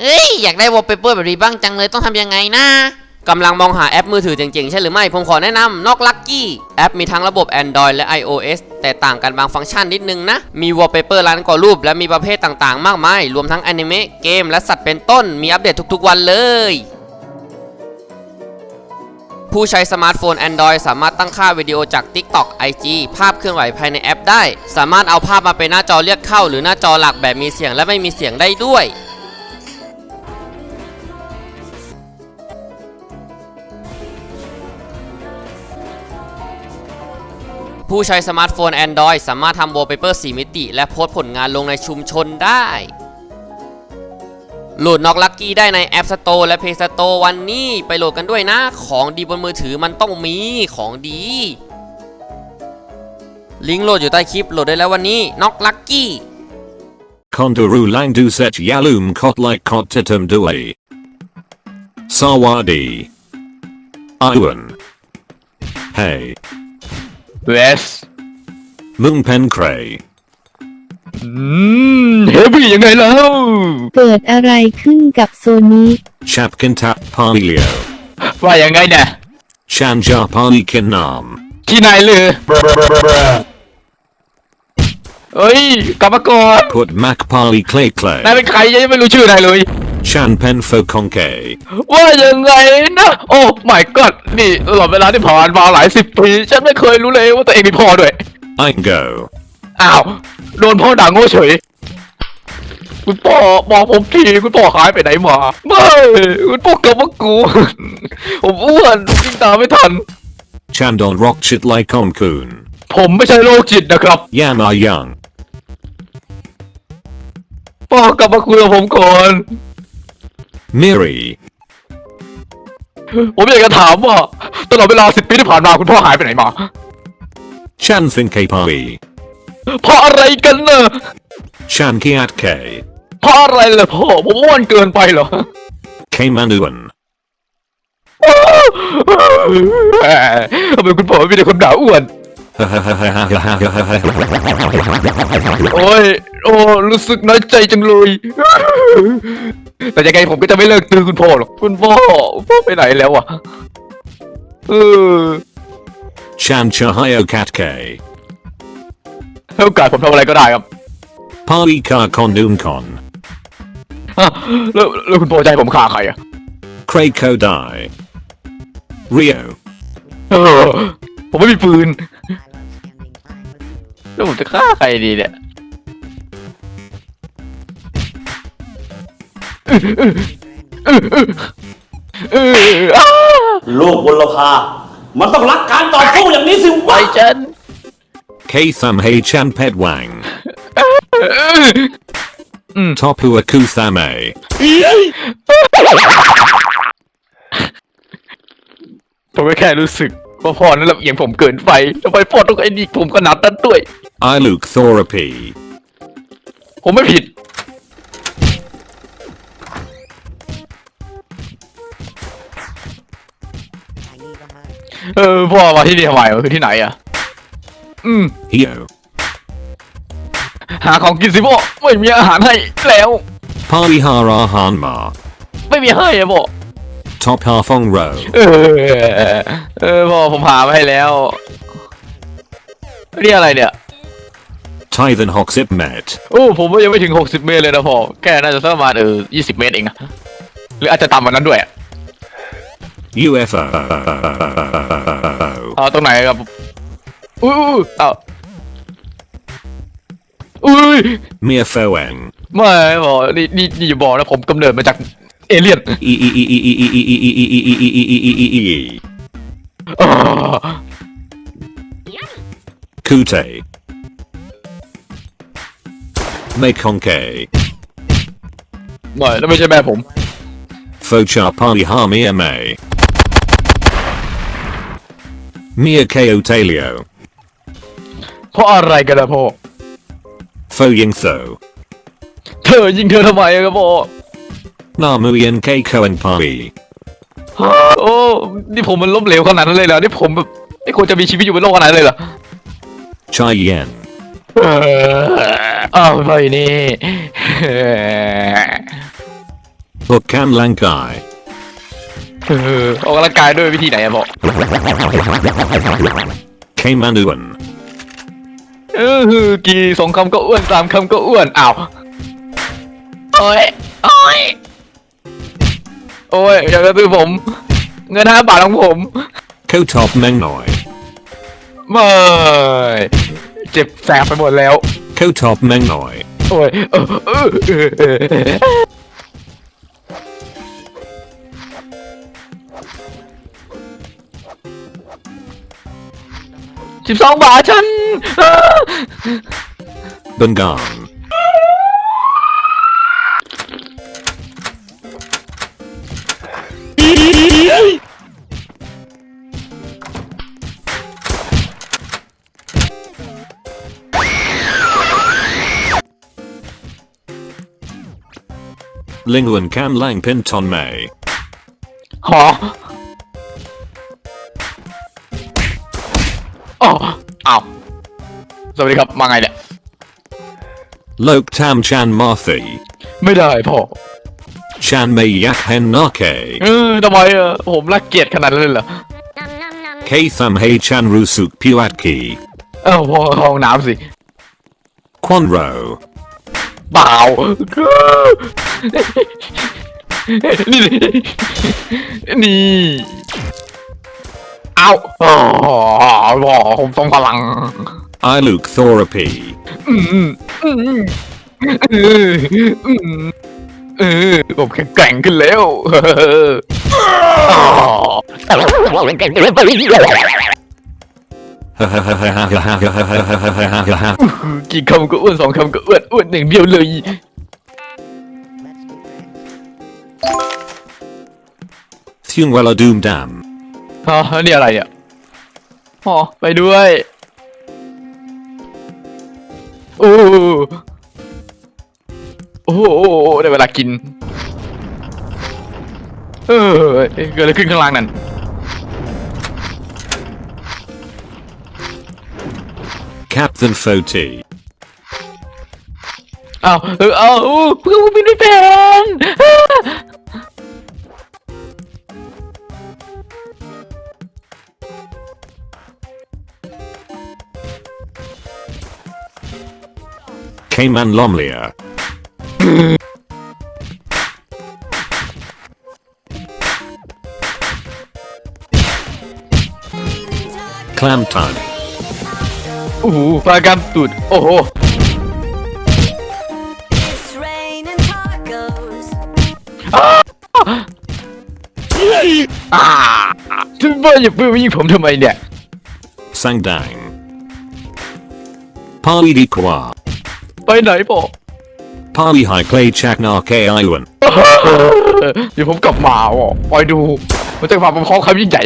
เอ้ยอยากได้วอลเปเปอร์แบบนี้บ้างจังเลยต้องทำยังไงนะกำลังมองหาแอปมือถือเจ๋งๆ ใช่หรือไม่ ผมขอแนะนำนอกลักกี้แอปมีทั้งระบบ Android และ iOS แต่ต่างกันบางฟังก์ชันนิดนึงนะ มีวอลเปเปอร์ล้านกว่ารูป และมีประเภทต่างๆ มากมาย รวมทั้งอนิเมะเกมและสัตว์เป็นต้น มีอัปเดตทุกๆวันเลย ผู้ใช้สมาร์ทโฟน Android สามารถตั้งค่าวิดีโอจาก TikTok IG ภาพเคลื่อนไหวภายในแอปได้ สามารถเอาภาพมาเป็นหน้าจอเรียกเข้า หรือหน้าจอหลักแบบมีเสียงและไม่มีเสียงได้ด้วย ผู้ใช้สมาร์ทโฟน Android สามารถทำ wallpaper 4มิติ และโพสต์ผลงานลงในชุมชนได้ โหลดน็อกลักกี้ได้ใน App Store และ Play Store วันนี้ไปโหลดกันด้วยนะ ของดีบนมือถือมันต้องมีของดี ลิงก์โหลดอยู่ใต้คลิปโหลดได้แล้ววันนี้น็อกลักกี้ Kondaru Langdu Set Yalum Kot like Kot Titum Due. Sawadi. Iwan. Hey. เวส Moon Pen Cray. อืมเฮฟวี่ยังไงแล้ว เกิดอะไรขึ้นกับโซนิ Chapkin Tap Palio. ว่ายังไงเนี่ย Shanja Pali Kinam. ที่ไหนเลย เอ้ยกลับมาก่อน Put Mac Pali Clay นาย Clay. เป็นใครยังไม่รู้ชื่อนายเลย Shan Pen Fo Conke. ว่ายังไงนะ โอ้ my god นี่ตลอดเวลาที่ผ่านมาหลายสิบปี ฉันไม่เคยรู้เลยว่าตัวเองมีพ่อด้วย Ingo. อ้าว โดนพ่อด่าโง่เฉย คุณพ่อบอกผมที คุณพ่อหายไปไหนมา ไม่ คุณพ่อกลับมากู ผมอ้วนวิ่งตามไม่ทัน Chandon Rock Shit like On Kun. ผมไม่ใช่โรคจิตนะครับ Yama Young. พ่อกลับมาคุยกับผมก่อน Miri. ผมอยากจะถามว่า ตลอดเวลาสิบปีที่ผ่านมาคุณพ่อหายไปไหนมา Chan Finke Pali. เพราะอะไรกันเนอะ Shan Kiat K. เพราะอะไรล่ะพ่อ ผมอ้วนเกินไปเหรอ Kamanuan. แหมทำไมคุณพ่อมีแต่คนด่าอ้วน โอ้ย โอ้ รู้สึกน้อยใจจังเลย แต่ยังไงผมก็จะไม่เลิกตื้อคุณพ่อหรอกคุณพ่อคุณพ่อไปไหนแล้วอะเออ Shan Chahayo Kat K. ให้โอกาสผมทำอะไรก็ได้ครับ Pali Ka Kondun Kon. ฮะแล้วแล้วคุณพ่อจะให้ผมฆ่าใครอะ Cray Kodai. Rio. เออ ผมไม่มีปืน แล้วผมจะฆ่าใครดีเนี่ย ลกบลภามันต้องรักการต่อสู้อย่างนี้สิไปวะฉัน K Thum Hey Chan Pet Wang. Topua Kuthame. ผมก็แค่รู้สึกว่าพ่อนั้นลำเอียงผมเกินไปทำไมพ่อต้องไอ้นี่ผมขนาดนั้นด้วย I Luke Thorapi. ผมไม่ผิด เออพ่อมาที่นี่ทำไมวะคือที่ไหนอะ อืม Hio. หาของกินสิพ่อไม่มีอาหารให้แล้ว Pali Hara Hanma. ไม่มีให้อะพ่อ Top Harfong Row. เออ เออพ่อผมหามาให้แล้วเรียกอะไรเนี่ย Tythan Hoxip Met. โอ้ผมว่ายังไม่ถึง 60 เมตรเลยนะพ่อแค่น่าจะสักประมาณเออ20 เมตรเองนะหรืออาจจะต่ำกว่านั้นด้วยอะ UFO เอาตรงไหนครับอุ้ยอุ้เอ้าอุ้ยเ Mere Foen ไม่บอกนี่นี่อย่าบอกนะผมกำเนิดมาจากเอเลี่ยนอีอีอีอีอีอีอีอีอีอีอีอีอีอีอีอีอีอี Kute Mekonke ไม่นั่นไม่ใช่แม่ผม Fochar Palihami MA Mia May. Mia Ko Talio. เพราะอะไรกันล่ะพ่อ Fo Ying Tho. เธอยิงเธอทำไมอะครับพ่อ Namuyan K Cohen Pali. โอ้นี่ผมมันล้มเหลวขนาดนั้นเลยเหรอนี่ผมแบบนี่ควรจะมีชีวิตอยู่บนโลกขนาดนั้นเลยเหรอ Chai Yen. เอออ้าวไปนี่ Book Cam Lankai. เออออกกำลังกายด้วยวิธีไหนอะพ่อ Kamanuan. เออกี่สองคำก็อ้วนสามคำก็อ้วนอ้าวโอ้ยโอ้ยโอ้ยอยากจะซื้อผม เงินห้าบาทของผม Kotop Mengnoi. ไม่เจ็บแสบไปหมดแล้ว Kotop Mengnoi. โอ้ยเออเออเออ เออสิบสองบาทฉันเออ Bungan. Linguan Cam Lang Pinton May. หอ อ๋ออ้าวสวัสดีครับ มาไงเนี่ย Lok Tam Chan Marthi. ไม่ได้พ่อ Chan May Yak Hen Nake. เออทำไมอะผมรักเกียรติขนาดนั้นเลยเหรอ K Thum Hey Chan Rusuk Puatki. เอ้าพ่อเข้าห้องน้ำสิ Quanro. เปล่า นี่ นี่ เอาอ๋อพ่อผมต้องพลัง I Luke Thorapi. อืมอืมอืมเอออืมเออผมแข็งแกร่งขึ้นแล้วอ๋อกี่คำก็อ้วนสองคำก็อ้วนอ้วนอย่างเดียวเลย Thungwella Doom Dam. อ๋อแล้วนี่อะไรเนี่ยอ๋อไปด้วยโอ้โอ้โหได้เวลากิน เออเกิดอะไรขึ้นข้างล่างนั่น Captain Foti. เอาเออเอาเพื่อนบินไม่เป็น Cayman Lomlia. Clam Tug. โอ้โหปลากรามตูด โอ้โห It's raining tacos. อ่าทุกคนอย่าเพิ่งมายิงผมทำไมเนี่ย Sangdang. Pali Di Kwa. ไปไหนบอก Pali High Clay Chaknar K Island. เดี๋ยวผมกลับมาอะไปดู มันจะความประคองคำยิ่งใหญ่